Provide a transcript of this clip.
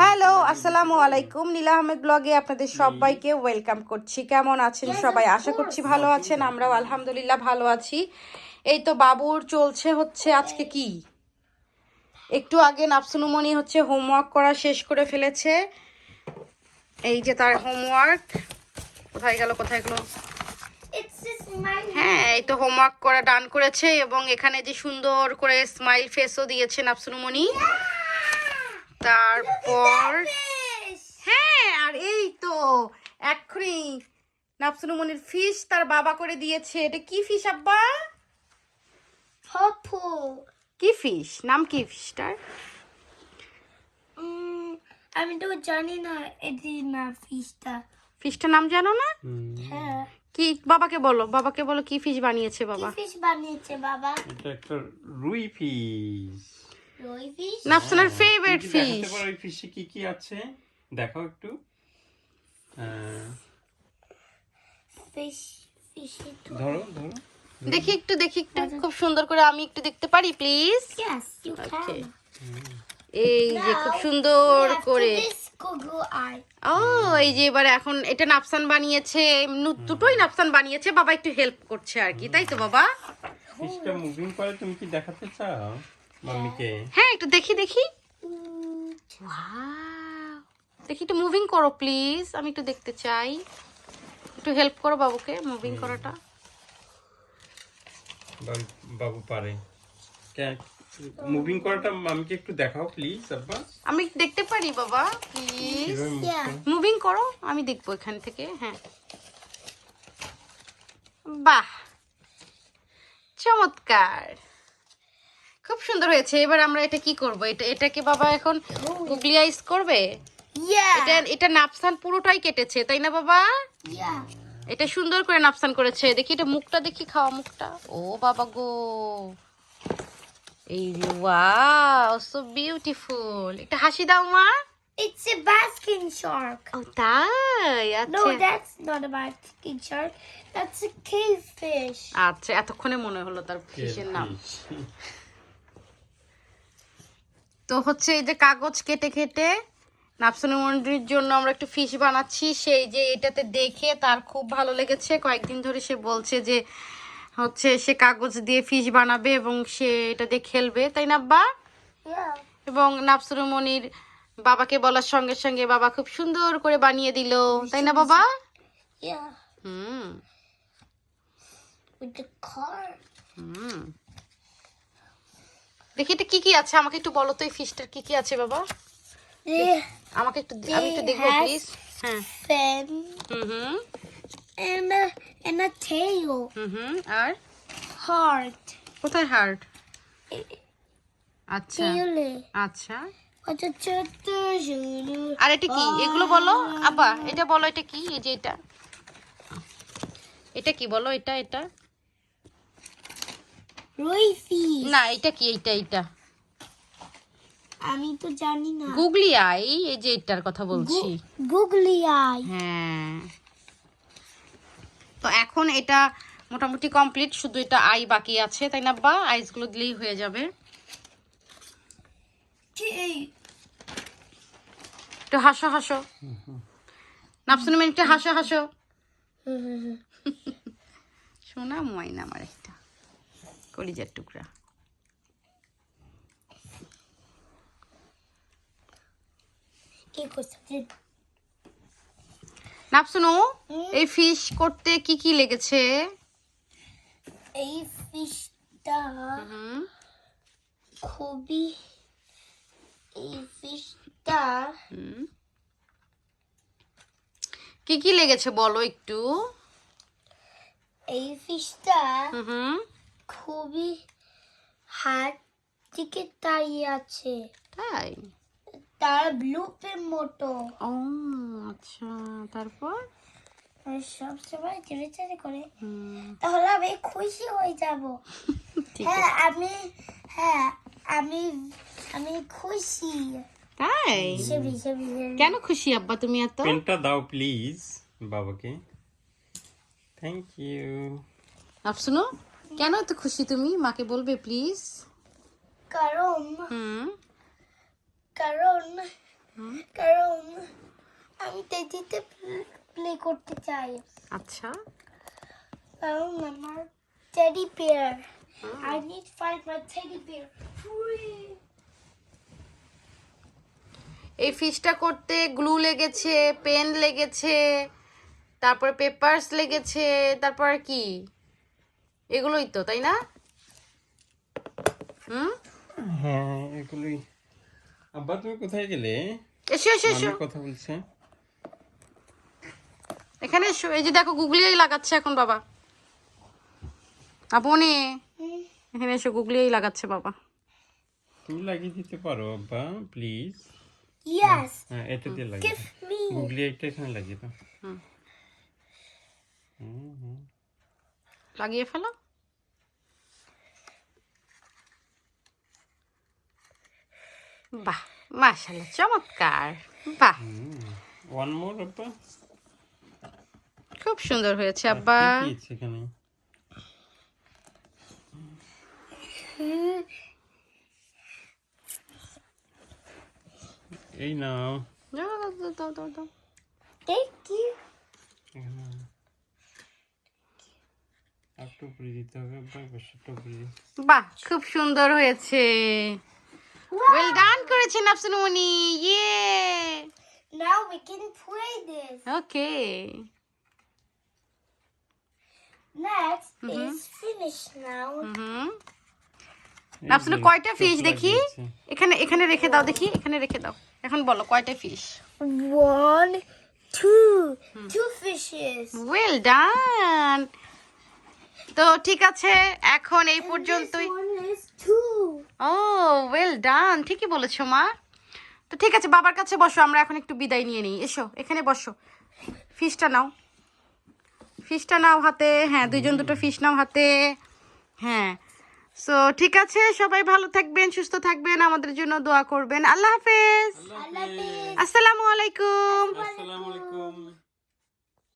Hello আসসালামু আলাইকুম। নীলা আহমেদ ব্লগে আপনাদের সবাইকে ওয়েলকাম করছি। কেমন আছেন সবাই? আশা করছি ভালো আছেন আমরাও আলহামদুলিল্লাহ ভালো আছি। এই তো বাবুর চলছে হচ্ছে আজকে কি? একটু আগে নাফসুনুমণি হচ্ছে হোমওয়ার্ক করা শেষ করে ফেলেছে। এই যে তার হোমওয়ার্ক। কোথায় গেল কোথায় গেল? হ্যাঁ এই তো হোমওয়ার্ক করা ডান করেছে এবং এখানে যে সুন্দর করে স্মাইল ফেসও দিয়েছে নাফসুনুমণি তারপর. হ্যাঁ আর এই তো এক্ষুনি নাফসুনুমনির ফিশ তার বাবা করে দিয়েছে। এটা কি ফিশ আব্বা? Purple. কি ফিশ নাম কি ফিশটার আমি তো জানি না এটি না ফিশটা ফিশটার নাম জানো না? হ্যাঁ। কি বাবাকে বলো বাবাকে বলো কি ফিশ বানিয়েছে কি বাবা ফিশ বানিয়েছে বাবা? এটা একটা রুই ফিশ নাফসুনার ফেভারিট ফিশ দেখাতে পারো ফিশে কি কি আছে? দেখাও একটু। হ্যাঁ, ফিশ ফিশ ধরো ধরো। দেখি একটু দেখি একটু। খুব সুন্দর করে আমি একটু দেখতে পারি প্লিজ. এই যে খুব সুন্দর করে. ও এই যে এবারে এখন এটা নাফসান বানিয়েছে। নু- দুটোই নাফসান বানিয়েছে। বাবা একটু হেল্প করছে আর কি তাই তো বাবা? মুভিং করে তুমি কি দেখাতে চাও? মাম্মিকে হ্যাঁ একটু দেখি দেখি। দেখি একটু মুভিং করো প্লিজ আমি একটু দেখতে চাই। একটু হেল্প করো বাবুকে মুভিং করাটা। বাবু- পারে। মুভিং করাটা মাম্মিকে একটু দেখাও প্লিজ আব্বা। আমি দেখতে পারি বাবা প্লিজ? মুভিং করো আমি দেখব এখান থেকে হ্যাঁ। বাহ। চমৎকার। খুব সুন্দর হয়েছে। এবার আমরা এটা কি করব? এটা এটাকে বাবা এখন গুগলি আইস করবে এটা এটা নাপসান পুরোটাই কেটেছে তাই না বাবা? এটা সুন্দর করে নাপসান করেছে। দেখি এটা মুখটা দেখি খাওয়া মুখটা। ও বাবা গো। এই ওয়াও সো বিউটিফুল একটা হাসি দাও মা। It's a basking shark. ও তাই? No, আচ্ছা। that's not a basking shark. That's a cave fish. আচ্ছা এতক্ষণে মনে হলো তার ফিশের নাম. তো হচ্ছে এই যে কাগজ কেটে কেটে নাপসনমন্ডির জন্য আমরা একটু ফিশ বানাচ্ছি। সেই যে এটাতে দেখে তার খুব ভালো লেগেছে। কয়েকদিন ধরে সে বলছে যে হচ্ছে সে কাগজ দিয়ে ফিশ বানাবে এবং সে এটা দিয়ে খেলবে তাই না আব্বা. এবং নাপসুরমণির বাবাকে বলার সঙ্গে সঙ্গে বাবা খুব সুন্দর করে বানিয়ে দিল তাই না বাবা? হুম. হুম। দেখি এটা কি কি আছে আমাকে একটু বলো তো এই ফিশটার কি কি আছে বাবা? আমাকে একটু আমি একটু দেখব প্লিজ হ্যাঁ। হুম হুম। and a, and a tail. আর? Heart. কোথায় হার্ট আচ্ছা. আচ্ছা। আর এটা কি? এগুলো বলো। আব্বা এটা বলো এটা কি? এই যে এটা। এটা কি? বলো এটা এটা। Roy fish. না এটা কি? এইটা এইটা। আমি তো জানি না। গুগলি আই এই যে এটার কথা বলছি। Googly eye. হ্যাঁ। তো এখন এটা মোটামুটি কমপ্লিট শুধু এটা আই বাকি আছে তাই না বা আইসগুলো দিলেই হয়ে যাবে। একটু হাসো হাসো। নাফসুন একটু হাসো হাসো। শোনা ময়না আমার একটা। কলিজার টুকরা। করছে? এই ফিশ করতে কি কি লেগেছে? এই ফিশটা খুবই এই ফিশটা। কি কি লেগেছে বলো একটু? এই ফিশটা হুম। খুবই হাত দিকে দাঁড়িয়ে আছে। তাই? তার ব্লুপের মতো। ও আচ্ছা। তারপর? সব সময় চেড়ে চেড়ে করে। তাহলে আমি খুশি হয়ে যাব। হ্যাঁ আমি হ্যাঁ আমি আমি খুশি। তাই? কেন খুশি আব্বা তুমি এত? পেনটা দাও প্লিজ বাবাকে। থ্যাংক ইউ শুনো কেন এত খুশি তুমি? মাকে বলবে প্লিজ কারণ হুম। কারণ কারণ আমি টেডিতে প্লে করতে চাই। আচ্ছা। কারণ আমার teddy bear I need to find my teddy bear. এই ফিশটা করতে গ্লু লেগেছে পেন লেগেছে তারপর পেপারস লেগেছে তারপর কি? এগুলোই তো তাই না? হুম? হ্যাঁ এগুলোই। আব্বা তুমি কোথায় গেলে? এসো এসো এসো। কথা বলছে। এখানে এসো। এই যে দেখো গুগলিয়াই লাগাচ্ছে এখন বাবা। আপনি? এখানে এসো গুগলিয়াই লাগাচ্ছে বাবা। তুমি লাগিয়ে দিতে পারো আব্বা প্লিজ Yes, হ্যাঁ এটা দিয়ে লাগিয়ে. গুগলি একটা এখানে লাগিয়ে দাও। হুম। হুম, হুম। লাগিয়ে ফেলো। বাহ মাশাল্লাহ চমৎকার বাহ। ওয়ান মোর আব্বা খুব সুন্দর হয়েছে আব্বা। এখানে? এই নাও। দাও, দাও, দাও, বাহ খুব সুন্দর হয়েছে। ওয়েল ডান করেছেন আফসানুমনি ইয়ে Now we can play this. Okay Next is finished now. হুম আফসানু কয়টা ফিশ দেখি? এখানে এখানে রেখে দাও দেখি এখানে রেখে দাও। এখন বলো কয়টা fish One, two, two fishes. Well done তো ঠিক আছে এখন এই পর্যন্তই This one is two. ও ওয়েল ডান ঠিকই বলেছ মা। তো ঠিক আছে বাবার কাছে বসো আমরা এখন একটু বিদায় নিয়ে নিই। এসো এখানে বসো। ফিশটা নাও। ফিশটা নাও হাতে হ্যাঁ দুইজন দুটো ফিশ নাও হাতে। হ্যাঁ সো ঠিক আছে সবাই ভালো থাকবেন সুস্থ থাকবেন আমাদের জন্য দোয়া করবেন। আল্লাহ হাফেজ। আসসালামু আলাইকুম।